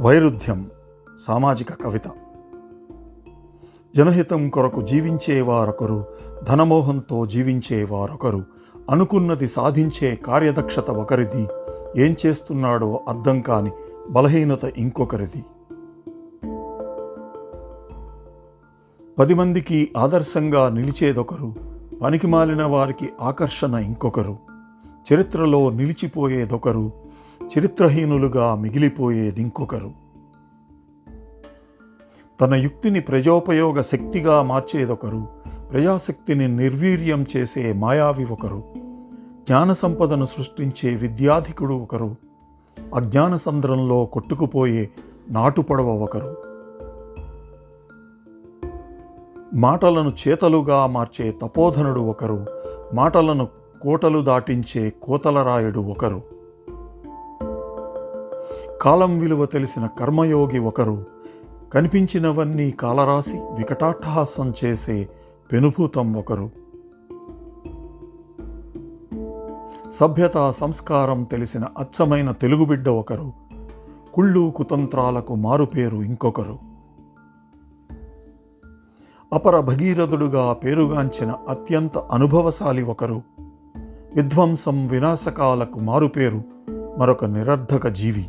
వైరుధ్యం సామాజిక కవిత. జనహితం కొరకు జీవించేవారొకరు ధనమోహంతో జీవించేవారొకరు అనుకున్నది సాధించే కార్యదక్షత ఒకరిది ఏం చేస్తున్నాడో అర్థం కాని బలహీనత ఇంకొకరిది. పది మందికి ఆదర్శంగా నిలిచేదొకరు పనికిమాలిన వారికి ఆకర్షణ ఇంకొకరు చరిత్రలో నిలిచిపోయేదొకరు చరిత్రహీనులుగా మిగిలిపోయేది ఇంకొకరు. తన యుక్తిని ప్రజోపయోగ శక్తిగా మార్చేదొకరు. ప్రజాశక్తిని నిర్వీర్యం చేసే మాయావి ఒకరు. జ్ఞాన సంపదను సృష్టించే విద్యాధికుడు ఒకరు. అజ్ఞాన సంద్రంలో కొట్టుకుపోయే నాటుపడవ ఒకరు. మాటలను చేతలుగా మార్చే తపోధనుడు ఒకరు. మాటలను కోటలు దాటించే కోతలరాయుడు ఒకరు. కాలం విలువ తెలిసిన కర్మయోగి ఒకరు కనిపించినవన్నీ కాలరాసి వికటాట్టహాసం చేసే పెనుభూతం ఒకరు. సభ్యత సంస్కారం తెలిసిన అచ్చమైన తెలుగుబిడ్డ ఒకరు కుళ్ళు కుతంత్రాలకు మారుపేరు ఇంకొకరు. అపర భగీరథుడుగా పేరుగాంచిన అత్యంత అనుభవశాలి ఒకరు విధ్వంసం వినాశకాలకు మారుపేరు మరొక నిరర్ధక జీవి.